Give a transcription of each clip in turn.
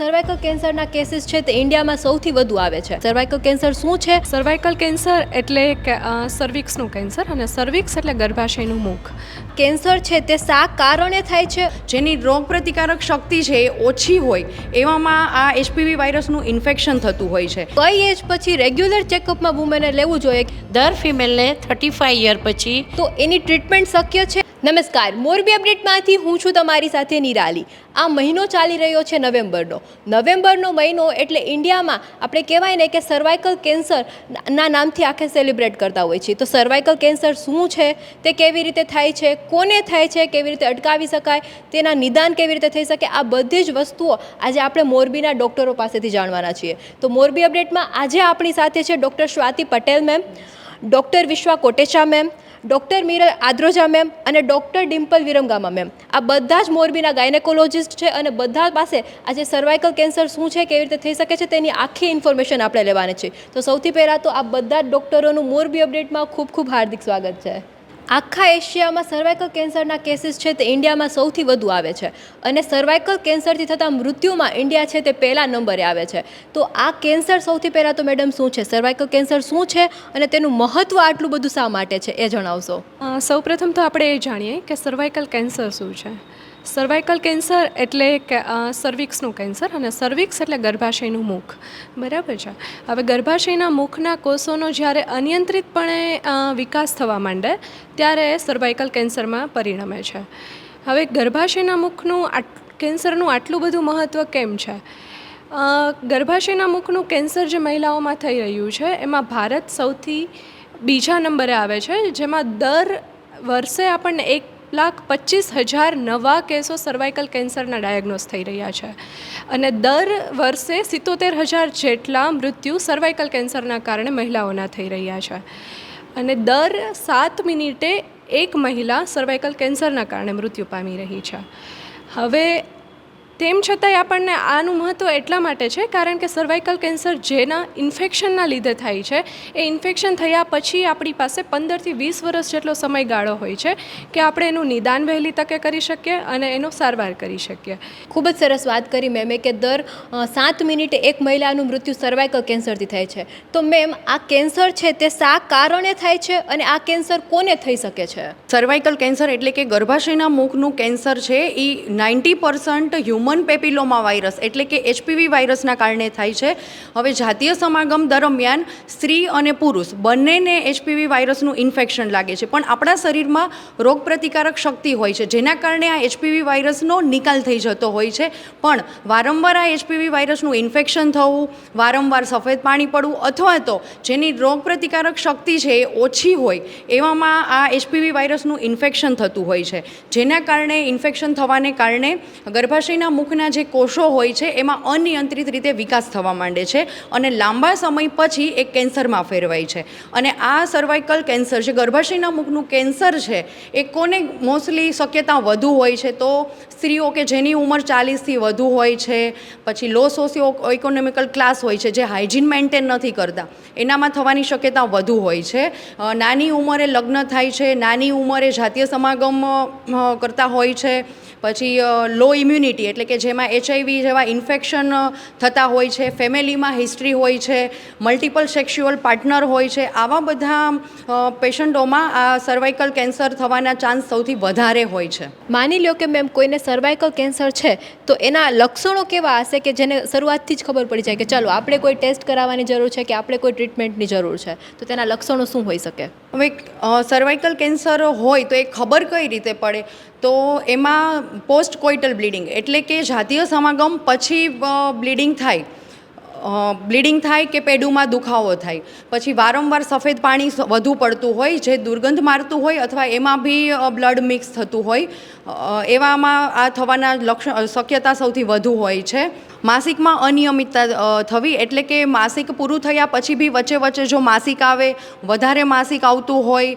Cervical કેન્સરના cases છે તે ઇન્ડિયામાં સૌથી વધુ આવે છે. સર્વાઇકલ કેન્સર શું છે? સર્વાઇકલ કેન્સર એટલે સર્વિક્સનું કેન્સર અને સર્વિક્સ એટલે ગર્ભાશયનું મુખ. કેન્સર છે તે શા કારણે થાય છે? જેની રોગ પ્રતિકારક શક્તિ છે એ ઓછી હોય એવામાં આ એચપીવી વાયરસનું ઇન્ફેક્શન થતું હોય છે. કઈ એજ પછી રેગ્યુલર ચેકઅપમાં વુમેને લેવું જોઈએ? દર ફિમેલને થર્ટી ફાઇવ યર પછી. તો એની ટ્રીટમેન્ટ શક્ય છે? નમસ્કાર મોરબી અપડેટમાંથી હું છું તમારી સાથે નિરાલી. આ મહિનો ચાલી રહ્યો છે નવેમ્બરનો. નવેમ્બરનો મહિનો એટલે ઇન્ડિયામાં આપણે કહેવાય ને કે સર્વાઇકલ કેન્સર ના નામથી આખે સેલિબ્રેટ કરતા હોય છે. તો સર્વાઇકલ કેન્સર શું છે? તે કેવી રીતે થાય છે? કોને થાય છે? કેવી રીતે અટકાવી શકાય? તેના નિદાન કેવી રીતે થઈ શકે? આ બધી જ વસ્તુઓ આજે આપણે મોરબીના ડૉક્ટરો પાસેથી જાણવાના છીએ. તો મોરબી અપડેટમાં આજે આપણી સાથે છે doctor Swati Patel ma'am, doctor Vishwa Kotecha ma'am doctor Meera Adroja ma'am અને ડૉક્ટર ડિમ્પલ વિરમગામા મેમ. આ બધા જ મોરબીના ગાયનેકોલોજિસ્ટ છે અને બધા પાસે આજે સર્વાઇકલ કેન્સર શું છે, કેવી રીતે થઈ શકે છે, તેની આખી ઇન્ફોર્મેશન આપણે લેવાની છે. તો સૌથી પહેલાં તો આ બધા જ ડૉક્ટરોનું મોરબી અપડેટમાં ખૂબ ખૂબ હાર્દિક સ્વાગત છે. આખા એશિયામાં સર્વાઇકલ કેન્સરના કેસીસ છે તે ઇન્ડિયામાં સૌથી વધુ આવે છે. અને સર્વાઇકલ કેન્સરથી થતા મૃત્યુમાં ઇન્ડિયા છે તે પહેલા નંબરે આવે છે. તો આ કેન્સર સૌથી પહેલાં તો મેડમ શું છે? સર્વાઇકલ કેન્સર શું છે? અને તેનું મહત્ત્વ આટલું બધું શા માટે છે? એ જણાવશો. સૌપ્રથમ તો આપણે એ જાણીએ કે સર્વાઇકલ કેન્સર શું છે? સર્વાઇકલ કેન્સર એટલે સર્વિક્સનું કેન્સર અને સર્વિક્સ એટલે ગર્ભાશયનું મુખ. બરાબર છે? હવે ગર્ભાશયના મુખના કોષોનો જ્યારે અનિયંત્રિતપણે વિકાસ થવા માંડે, ત્યારે સર્વાઇકલ કેન્સરમાં પરિણમે છે. હવે ગર્ભાશયના મુખનું કેન્સરનું આટલું બધું મહત્ત્વ કેમ છે? ગર્ભાશયના મુખનું કેન્સર જે મહિલાઓમાં થઈ રહ્યું છે, એમાં ભારત સૌથી બીજા નંબરે આવે છે, જેમાં દર વર્ષે આપણને એક લાખ પચીસ હજાર નવા કેસો સર્વાઇકલ કેન્સરના ડાયગ્નોસ થઈ રહ્યા છે. અને દર વર્ષે સિત્તોતેર હજાર જેટલા મૃત્યુ સર્વાઇકલ કેન્સરના કારણે મહિલાઓના થઈ રહ્યા છે. અને દર સાત મિનિટે એક મહિલા સર્વાઇકલ કેન્સરના કારણે મૃત્યુ પામી રહી છે. હવે તેમ છતાંય આપણને આનું મહત્ત્વ એટલા માટે છે કારણ કે સર્વાઇકલ કેન્સર જેના ઇન્ફેક્શનના લીધે થાય છે એ ઇન્ફેક્શન થયા પછી આપણી પાસે પંદરથી વીસ વર્ષ જેટલો સમયગાળો હોય છે કે આપણે એનું નિદાન વહેલી તકે કરી શકીએ અને એનો સારવાર કરી શકીએ. ખૂબ જ સરસ વાત કરી મેમે કે દર સાત મિનિટે એક મહિલાનું મૃત્યુ સર્વાઇકલ કેન્સરથી થાય છે. તો મેમ આ કેન્સર છે તે શા કારણે થાય છે અને આ કેન્સર કોને થઈ શકે છે? સર્વાઇકલ કેન્સર એટલે કે ગર્ભાશયના મુખનું કેન્સર છે એ ninety percent human papilloma virus, એટલે કે એચપીવી વાયરસના કારણે થાય છે. હવે જાતીય સમાગમ દરમિયાન સ્ત્રી અને પુરુષ બંનેને એચપીવી વાયરસનું ઇન્ફેક્શન લાગે છે. પણ આપણા શરીરમાં રોગ પ્રતિકારક શક્તિ હોય છે, જેના કારણે આ એચપીવી વાયરસનો નિકાલ થઈ જતો હોય છે. પણ વારંવાર આ એચપીવી વાયરસનું ઇન્ફેક્શન થવું, વારંવાર સફેદ પાણી પડવું અથવા તો જેની રોગ પ્રતિકારક શક્તિ છે એ ઓછી હોય, એવામાં આ એચપીવી વાયરસનું ઇન્ફેક્શન થતું હોય છે. જેના કારણે ઇન્ફેક્શન થવાને કારણે ગર્ભાશયના મુખના જે કોષો હોય છે, એમાં અનિયંત્રિત રીતે વિકાસ થવા માંડે છે અને લાંબા સમય પછી એ કેન્સરમાં ફેરવાય છે. અને આ સર્વાઇકલ કેન્સર જે ગર્ભાશયના મુખનું કેન્સર છે, એ કોને મોસ્ટલી શક્યતા વધુ હોય છે? તો સ્ત્રીઓ કે જેની ઉંમર ચાલીસથી વધુ હોય છે, પછી લો સોશિયો ઇકોનોમિકલ ક્લાસ હોય છે, જે હાઇજીન મેન્ટેન નથી કરતા, એનામાં થવાની શક્યતા વધુ હોય છે. નાની ઉંમરે લગ્ન થાય છે, નાની ઉંમરે જાતીય સમાગમ કરતા હોય છે, પછી લો ઇમ્યુનિટી એટલે કે જેમાં એચઆઈવી જેવા ઇન્ફેક્શન થતા હોય છે ફેમિલીમાં હિસ્ટ્રી હોય છે મલ્ટિપલ સેક્સ્યુઅલ પાર્ટનર હોય છે આવા બધા પેશન્ટોમાં આ સર્વાઇકલ કેન્સર થવાના ચાન્સ સૌથી વધારે હોય છે. માની લો કે મેમ કોઈને સર્વાઇકલ કેન્સર છે તો એના લક્ષણો કેવા હશે કે જેને શરૂઆતથી જ ખબર પડી જાય કે ચાલો આપણે કોઈ ટેસ્ટ કરાવવાની જરૂર છે કે આપણે કોઈ ટ્રીટમેન્ટની જરૂર છે તો તેના લક્ષણો શું હોઈ શકે? હવે સર્વાઇકલ કેન્સર હોય તો એ ખબર કઈ રીતે પડે? તો એમાં પોસ્ટ કોઇટલ બ્લીડિંગ એટલે કે જાતીય સમાગમ પછી બ્લીડિંગ થાય. બ્લીડિંગ થાય કે પેડુમાં દુખાવો થાય. પછી વારંવાર સફેદ પાણી વધુ પડતું હોય, જે દુર્ગંધ મારતું હોય અથવા એમાં બી બ્લડ મિક્સ થતું હોય. એવામાં આ થવાના લક્ષણ શક્યતા સૌથી વધુ હોય છે. માસિકમાં અનિયમિતતા થવી એટલે કે માસિક પૂરું થયા પછી બી વચ્ચે વચ્ચે જો માસિક આવે, વધારે માસિક આવતું હોય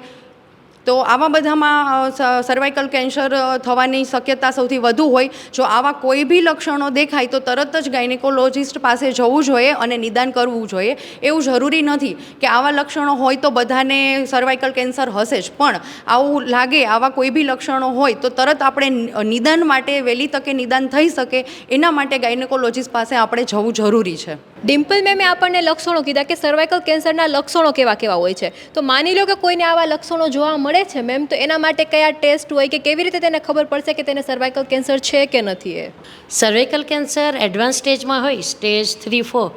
તો આવા બધામાં સર્વાઇકલ કેન્સર થવાની શક્યતા સૌથી વધુ હોય. જો આવા કોઈ બી લક્ષણો દેખાય, તો તરત જ ગાયનેકોલોજિસ્ટ પાસે જવું જોઈએ અને નિદાન કરવું જોઈએ. એવું જરૂરી નથી કે આવા લક્ષણો હોય તો બધાને સર્વાઇકલ કેન્સર હશે જ. પણ આવું લાગે, આવા કોઈ બી લક્ષણો હોય, તો તરત આપણે નિદાન માટે, વહેલી તકે નિદાન થઈ શકે. એના માટે ગાયનેકોલોજિસ્ટ પાસે આપણે જવું જરૂરી છે. ડિમ્પલ મેમે આપણને લક્ષણો કીધા કે સર્વાઇકલ કેન્સરના લક્ષણો કેવા કેવા હોય છે. તો માની લો કે કોઈને આવા લક્ષણો જોવા મળે છે મેમ, તો એના માટે કયા ટેસ્ટ હોય કે કેવી રીતે તેને ખબર પડશે કે તેને સર્વાઇકલ કેન્સર છે કે નથી એ? સર્વાઇકલ કેન્સર એડવાન્સ સ્ટેજમાં હોય સ્ટેજ થ્રી ફોર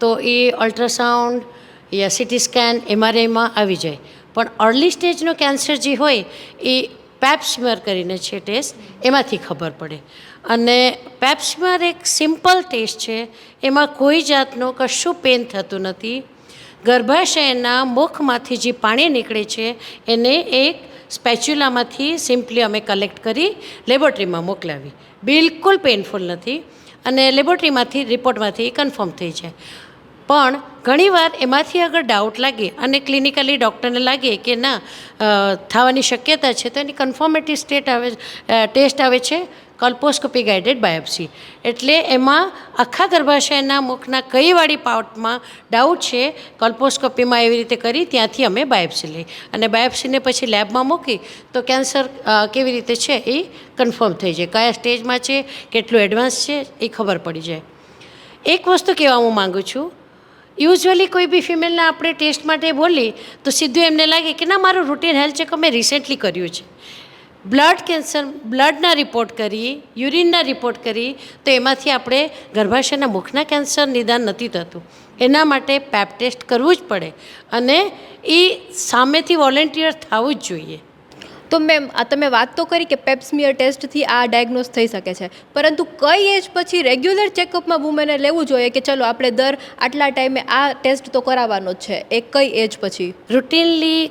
તો એ અલ્ટ્રાસાઉન્ડ યા સિટી સ્કેન એમઆરઆઈમાં આવી જાય. પણ અર્લી સ્ટેજનો કેન્સર જે હોય, એ પેપ્સમર કરીને છે ટેસ્ટ, એમાંથી ખબર પડે. અને પેપ્સમર એક સિમ્પલ ટેસ્ટ છે, એમાં કોઈ જાતનું કશું પેન થતું નથી. ગર્ભાશયના મુખમાંથી જે પાણી નીકળે છે, એને એક સ્પેચ્યુલામાંથી સિમ્પલી અમે કલેક્ટ કરી લેબોરેટરીમાં મોકલાવી. બિલકુલ પેનફુલ નથી. અને લેબોરેટરીમાંથી, રિપોર્ટમાંથી કન્ફર્મ થઈ જાય. પણ ઘણીવાર એમાંથી અગર ડાઉટ લાગે અને ક્લિનિકલી ડૉક્ટરને લાગે કે ના થવાની શક્યતા છે, તો એની કન્ફર્મેટિવ સ્ટેટ આવે ટેસ્ટ આવે છે કલ્પોસ્કોપી ગાઇડેડ બાયોપ્સી એટલે એમાં આખા ગર્ભાશયના મુખના કઈ વાળી પાર્ટમાં ડાઉટ છે કલ્પોસ્કોપીમાં એવી રીતે કરી, ત્યાંથી અમે બાયોપ્સી લઈ. અને બાયોપ્સીને પછી લેબમાં મૂકી, તો કેન્સર કેવી રીતે છે એ કન્ફર્મ થઈ જાય. કયા સ્ટેજમાં છે, કેટલું એડવાન્સ છે, એ ખબર પડી જાય. એક વસ્તુ કહેવા હું માગું છું યુઝ્યુઅલી કોઈ બી ફિમેલને આપણે ટેસ્ટ માટે બોલીએ તો સીધું એમને લાગે કે ના, મારું રૂટીન હેલ્થ ચેકઅપ મેં રિસેન્ટલી કર્યું છે. બ્લડ કેન્સર, બ્લડના રિપોર્ટ કરી, યુરિનના રિપોર્ટ કરી, તો એમાંથી આપણે ગર્ભાશયના મુખના કેન્સર નિદાન નથી થતું. એના માટે પેપ ટેસ્ટ કરવું જ પડે અને એ સામેથી વોલેન્ટિયર થવું જ જોઈએ. તો મેમ આ તમે વાત તો કરી કે પેપ્સમિયર ટેસ્ટથી આ ડાયગ્નોઝ થઈ શકે છે. પરંતુ કઈ એજ પછી રેગ્યુલર ચેકઅપમાં વુમેને લેવું જોઈએ કે ચલો આપણે દર આટલા ટાઈમે આ ટેસ્ટ તો કરાવવાનો જ છે? એ કઈ એજ પછી? રૂટીનલી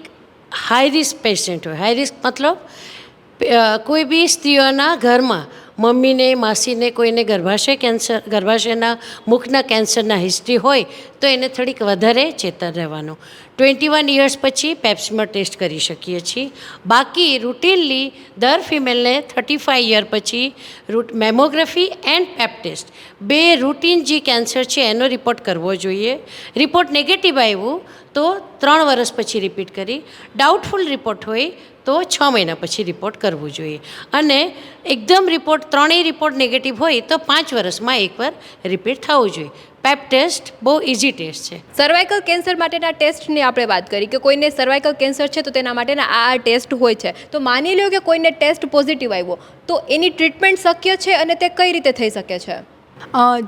હાઈ રિસ્ક પેશન્ટ હોય. હાઈ રિસ્ક મતલબ કોઈ બી સ્ત્રીઓના ઘરમાં મમ્મીને, માસીને કોઈને ગર્ભાશય કેન્સર, ગર્ભાશયના મુખના કેન્સરના હિસ્ટ્રી હોય તો એને થોડીક વધારે ચેતન રહેવાનું. ટ્વેન્ટી વન ઇયર્સ પછી પેપ્સમર ટેસ્ટ કરી શકીએ છીએ. બાકી રૂટીનલી દર ફિમેલને થર્ટી ફાઇવ યર પછી રૂટ મેમોગ્રાફી એન્ડ પેપ ટેસ્ટ બે રૂટીન જે કેન્સર છે એનો રિપોર્ટ કરવો જોઈએ. રિપોર્ટ નેગેટિવ આવ્યું તો ત્રણ વર્ષ પછી રિપીટ કરી. ડાઉટફુલ રિપોર્ટ હોય તો છ મહિના પછી રિપોર્ટ કરવું જોઈએ. અને એકદમ રિપોર્ટ ત્રણેય રિપોર્ટ નેગેટિવ હોય તો પાંચ વર્ષમાં એકવાર રિપીટ થવું જોઈએ. પેપ ટેસ્ટ બહુ ઇઝી ટેસ્ટ છે. સર્વાઇકલ કેન્સર માટેના ટેસ્ટની આપણે વાત કરી કે કોઈને સર્વાઇકલ કેન્સર છે તો તેના માટેના આ ટેસ્ટ હોય છે. તો માની લો કે કોઈને ટેસ્ટ પોઝિટિવ આવ્યો, તો એની ટ્રીટમેન્ટ શક્ય છે અને તે કઈ રીતે થઈ શકે છે?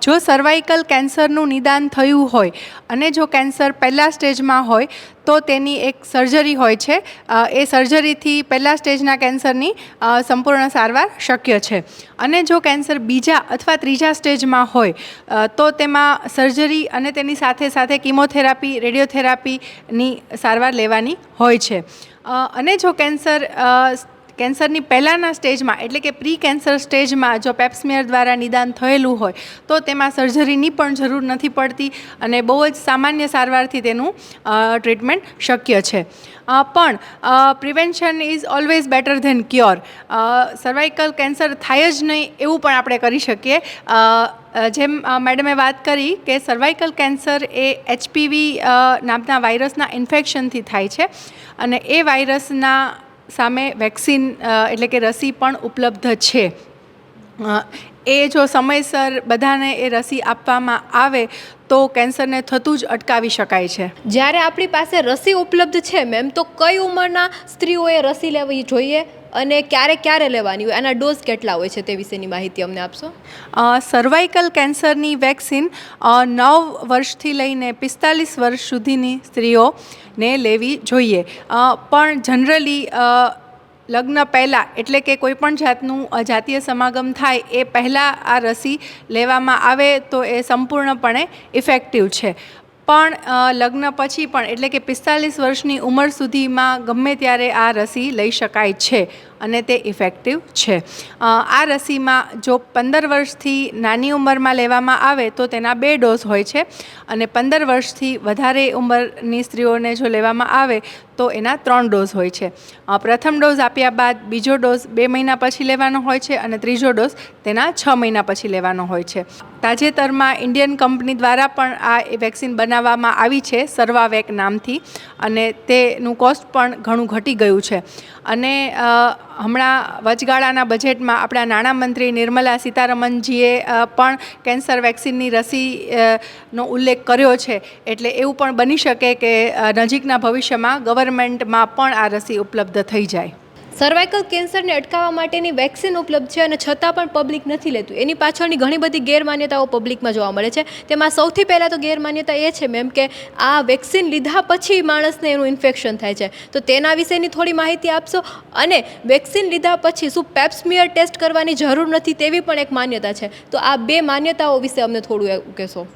જો સર્વાઇકલ કેન્સરનું નિદાન થયું હોય અને જો કેન્સર પહેલાં સ્ટેજમાં હોય, તો તેની એક સર્જરી હોય છે. એ સર્જરીથી પહેલાં સ્ટેજના કેન્સરની સંપૂર્ણ સારવાર શક્ય છે. અને જો કેન્સર બીજા અથવા ત્રીજા સ્ટેજમાં હોય તો તેમાં સર્જરી અને તેની સાથે સાથે કિમોથેરાપી રેડિયોથેરાપીની સારવાર લેવાની હોય છે. અને જો કેન્સર કેન્સરની પહેલાંના સ્ટેજમાં, એટલે કે પ્રી કેન્સર સ્ટેજમાં જો પેપ્સમિયર દ્વારા નિદાન થયેલું હોય, તો તેમાં સર્જરીની પણ જરૂર નથી પડતી અને બહુ જ સામાન્ય સારવારથી તેનું ટ્રીટમેન્ટ શક્ય છે. પણ prevention is always better than cure cervical cancer થાય જ નહીં એવું પણ આપણે કરી શકીએ. જેમ મેડમે વાત કરી કે સર્વાઇકલ કેન્સર એ એચપીવી નામના વાયરસના ઇન્ફેક્શનથી થાય છે. અને એ વાયરસના સામે વેક્સિન એટલે કે રસી પણ ઉપલબ્ધ છે. એ જો સમયસર બધાને એ રસી આપવામાં આવે, તો કેન્સરને થતું જ અટકાવી શકાય છે. જ્યારે આપણી પાસે રસી ઉપલબ્ધ છે, મેમ, તો કઈ ઉંમરના સ્ત્રીઓએ રસી લેવી જોઈએ? અને ક્યારે ક્યારે લેવાની હોય? આના ડોઝ કેટલા હોય છે તે વિશેની માહિતી અમને આપશો? સર્વાઇકલ કેન્સરની વેક્સિન નવ વર્ષથી લઈને પિસ્તાલીસ વર્ષ સુધીની સ્ત્રીઓને લેવી જોઈએ. પણ જનરલી લગ્ન પહેલાં એટલે કે કોઈપણ જાતનું જાતીય સમાગમ થાય એ પહેલાં આ રસી લેવામાં આવે તો એ સંપૂર્ણપણે ઇફેક્ટિવ છે. પણ લગ્ન પછી પણ, એટલે કે પિસ્તાલીસ વર્ષની ઉંમર સુધીમાં ગમે ત્યારે આ રસી લઈ શકાય છે. અને તે ઇફેક્ટિવ છે. આ રસીમાં જો પંદર વર્ષથી નાની ઉંમરમાં લેવામાં આવે તો તેના બે ડોઝ હોય છે અને પંદર વર્ષથી વધારે ઉંમરની સ્ત્રીઓને જો લેવામાં આવે તો એના ત્રણ ડોઝ હોય છે. પ્રથમ ડોઝ આપ્યા બાદ બીજો ડોઝ બે મહિના પછી લેવાનો હોય છે અને ત્રીજો ડોઝ તેના છ મહિના પછી લેવાનો હોય છે. તાજેતરમાં ઇન્ડિયન કંપની દ્વારા પણ આ વેક્સિન બનાવવામાં આવી છે સર્વાવેક નામથી અને તેનું કોસ્ટ પણ ઘણું ઘટી ગયું છે. અને હમણાં વચગાળાના બજેટમાં આપણા નાણામંત્રી નિર્મલા સીતારમણજીએ પણ કેન્સર વેક્સિનની રસી નો ઉલ્લેખ કર્યો છે. એટલે એવું પણ બની શકે કે નજીકના ભવિષ્યમાં ગવર્મેન્ટમાં પણ આ રસી ઉપલબ્ધ થઈ જાય. સર્વાઇકલ કેન્સરને અટકાવવા માટેની વેક્સિન ઉપલબ્ધ છે અને છતાં પણ પબ્લિક નથી લેતું. એની પાછળની ઘણી બધી ગેરમાન્યતાઓ પબ્લિકમાં જોવા મળે છે. તેમાં સૌથી પહેલાં તો ગેરમાન્યતા એ છે મેમ કે આ વેક્સિન લીધા પછી માણસને એનું ઇન્ફેક્શન થાય છે. તો તેના વિશેની થોડી માહિતી આપશો? અને વેક્સિન લીધા પછી શું પેપ્સમિયર ટેસ્ટ કરવાની જરૂર નથી તેવી પણ એક માન્યતા છે. તો આ બે માન્યતાઓ વિશે અમને થોડું કહેશો.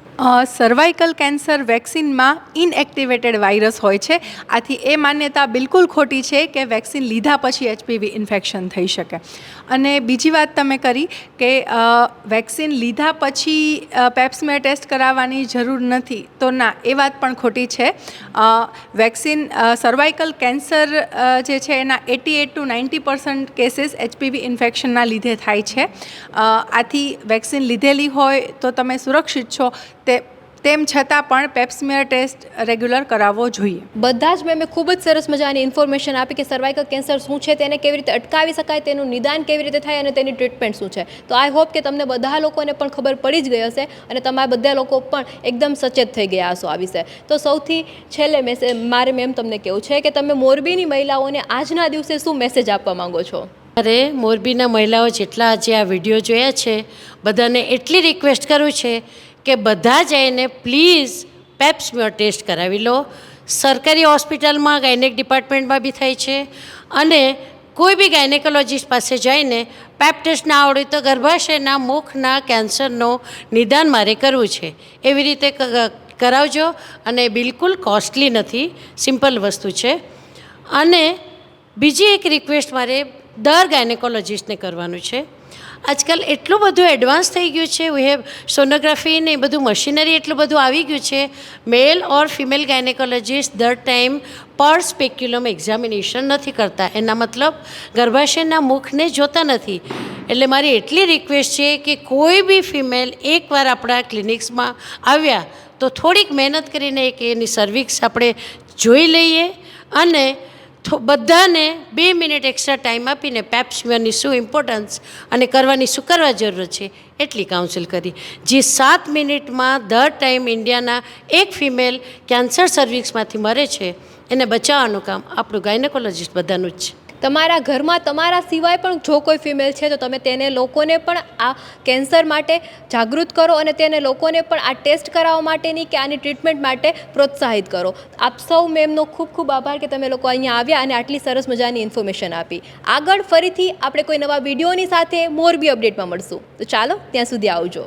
સર્વાઇકલ કેન્સર વેક્સિનમાં ઇનએક્ટિવેટેડ વાયરસ હોય છે. આથી એ માન્યતા બિલકુલ ખોટી છે કે વેક્સિન લીધા પછી એચપીવી ઇન્ફેક્શન થઈ શકે. અને બીજી વાત તમે કરી કે વેક્સિન લીધા પછી પેપ્સમે ટેસ્ટ કરાવવાની જરૂર નથી, તો ના, એ વાત પણ ખોટી છે. વેક્સિન સર્વાઇકલ કેન્સર જે છે એના eighty eight to ninety percent cases HPV ઇન્ફેક્શનના લીધે થાય છે. આથી વેક્સિન લીધેલી હોય તો તમે સુરક્ષિત છો. તે તેમ છતાં પણ પેપ્સમિયર ટેસ્ટ રેગ્યુલર કરાવવો જોઈએ. બધા જ મેં ખૂબ જ સરસ મજાની ઇન્ફોર્મેશન આપી કે સર્વાઇકલ કેન્સર શું છે તેને કેવી રીતે અટકાવી શકાય તેનું નિદાન કેવી રીતે થાય અને તેની ટ્રીટમેન્ટ શું છે. તો આઈ હોપ કે તમને બધા લોકોને પણ ખબર પડી જ ગઈ હશે અને તમારા બધા લોકો પણ એકદમ સચેત થઈ ગયા હશો આ વિશે. તો સૌથી છેલ્લે મેસેજ મારે મેમ તમને કેવું છે કે તમે મોરબીની મહિલાઓને આજના દિવસે શું મેસેજ આપવા માંગો છો? અરે મોરબીના મહિલાઓ જેટલા આજે આ વીડિયો જોયા છે બધાને એટલી રિક્વેસ્ટ કરું છે કે બધા જઈને પ્લીઝ પેપ્સમ્યોર ટેસ્ટ કરાવી લો. સરકારી હોસ્પિટલમાં ગાયનેક ડિપાર્ટમેન્ટમાં બી થાય છે. અને કોઈ બી ગાયનેકોલોજીસ્ટ પાસે જઈને પેપ ટેસ્ટ ના આવડે તો ગર્ભાશયના મુખના કેન્સરનો નિદાન મારે કરવું છે. એવી રીતે કરાવજો અને બિલકુલ કોસ્ટલી નથી સિમ્પલ વસ્તુ છે. અને બીજી એક રિક્વેસ્ટ મારે દર ગાયનેકોલોજીસ્ટને કરવાનું છે. આજકાલ એટલું બધું એડવાન્સ થઈ ગયું છે. વી હેવ સોનોગ્રાફી ને એ બધું મશીનરી એટલું બધું આવી ગયું છે. મેલ ઓર ફિમેલ ગાયનેકોલોજીસ્ટ દર ટાઈમ પર સ્પેક્યુલમ એક્ઝામિનેશન નથી કરતા. એના મતલબ ગર્ભાશયના મુખને જોતા નથી. એટલે મારી એટલી રિક્વેસ્ટ છે કે કોઈ બી ફિમેલ એકવાર આપણા ક્લિનિક્સમાં આવ્યા તો થોડીક મહેનત કરીને એક એની સર્વિક્સ આપણે જોઈ લઈએ અને થો- બધાને બે મિનિટ એક્સ્ટ્રા ટાઈમ આપીને પેપ્સમિયરની શું ઇમ્પોર્ટન્સ અને કરવાની શું કરવા જરૂર છે એટલી કાઉન્સિલ કરી. જે સાત મિનિટમાં દર ટાઈમ ઇન્ડિયાના એક ફિમેલ કેન્સર સર્વિક્સમાંથી મરે છે, એને બચાવવાનું કામ આપણું ગાયનેકોલોજીસ્ટ બધાનું જ છે. તમારા ઘરમાં તમારા સિવાય પણ જો કોઈ ફિમેલ છે, તો તમે તેને લોકોને પણ આ કેન્સર માટે જાગૃત કરો અને તેને લોકોને પણ આ ટેસ્ટ કરાવવા માટેની કે આની ટ્રીટમેન્ટ માટે પ્રોત્સાહિત કરો. આપ સૌ મેમનો ખૂબ ખૂબ આભાર કે તમે લોકો અહીંયા આવ્યા અને આટલી સરસ મજાની ઇન્ફોર્મેશન આપી. આગળ ફરીથી આપણે કોઈ નવા વિડીયોની સાથે મોરબી અપડેટમાં મળશું. તો ચાલો, ત્યાં સુધી આવજો.